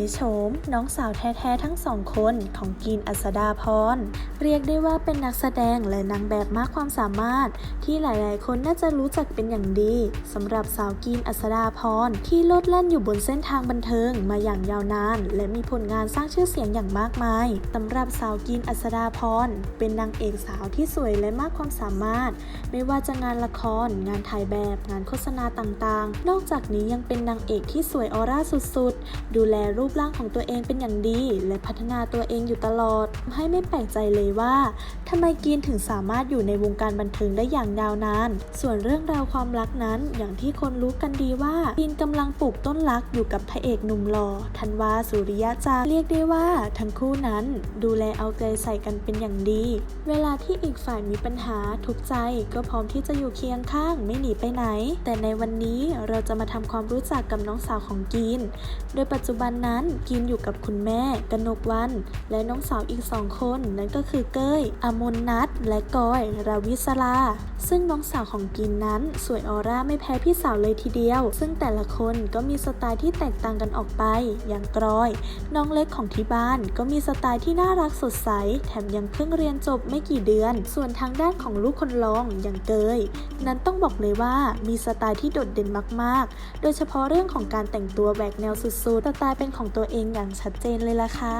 ยโฉมน้องสาวแท้ๆทั้งสองคนของกีนอัสดาพร เรียกได้ว่าเป็นนักแสดงและนางแบบมากความสามารถ ที่หลายๆ คนน่าจะรู้จักเป็นอย่างดีสำหรับสาวกีนอัสดาพร ที่โลดแล่นอยู่บนเส้นทางบันเทิงมาอย่างยาวนาน และมีผลงานสร้างชื่อเสียงอย่างมากมายสำหรับสาวกีนอัสดาพร เป็นนางเอกสาวที่สวยและมากความสามารถ ไม่ว่าจะงานละคร งานถ่ายแบบงานโฆษณาต่างๆ นอกจากนี้ยังเป็นนางเอกที่สวยออร่าสุดๆ ดูแลรูปร่างของตัวเองเป็นอย่างดี และพัฒนาตัวเองอยู่ตลอดทำให้ไม่แปลกใจเลยว่าทำไมกีนถึงสามารถอยู่ในวงการบันเทิงได้อย่างยาวนาน ส่วนเรื่องราวความรักนั้นอย่างที่คนรู้กันดีว่ากีนกำลังปลูกต้นรักอยู่กับพระเอกหนุ่มหล่อธันวาสุริยะจาเรียกได้ว่า ทั้งคู่นั้นดูแลเอาใจใส่กันเป็นอย่างดี เวลาที่อีกฝ่ายมีปัญหาทุกใจก็พร้อมที่จะอยู่เคียงข้างไม่หนีไปไหน แต่ในวันนี้เราจะมาทำความรู้จักกับน้องสาวของกีน โดยปัจจุบันนั้นกีนอยู่กับคุณแม่กนกวัน และน้องสาวอีกสองคน นั่นก็คือเก้ยอมมนนัทและกอยราวิศลา ซึ่งน้องสาวของกรีนนั้นสวยออร่าไม่แพ้พี่สาวเลยทีเดียว ซึ่งแต่ละคนก็มีสไตล์ที่แตกต่างกันออกไป อย่างกรอย น้องเล็กของที่บ้านก็มีสไตล์ที่น่ารักสดใส แถมยังเพิ่งเรียนจบไม่กี่เดือน ส่วนทางด้านของลูกคนรองอย่างเกย นั้นต้องบอกเลยว่ามีสไตล์ที่โดดเด่นมากๆ โดยเฉพาะเรื่องของการแต่งตัวแหวกแนวสุดๆสไตล์เป็นของตัวเองอย่างชัดเจนเลยล่ะค่ะ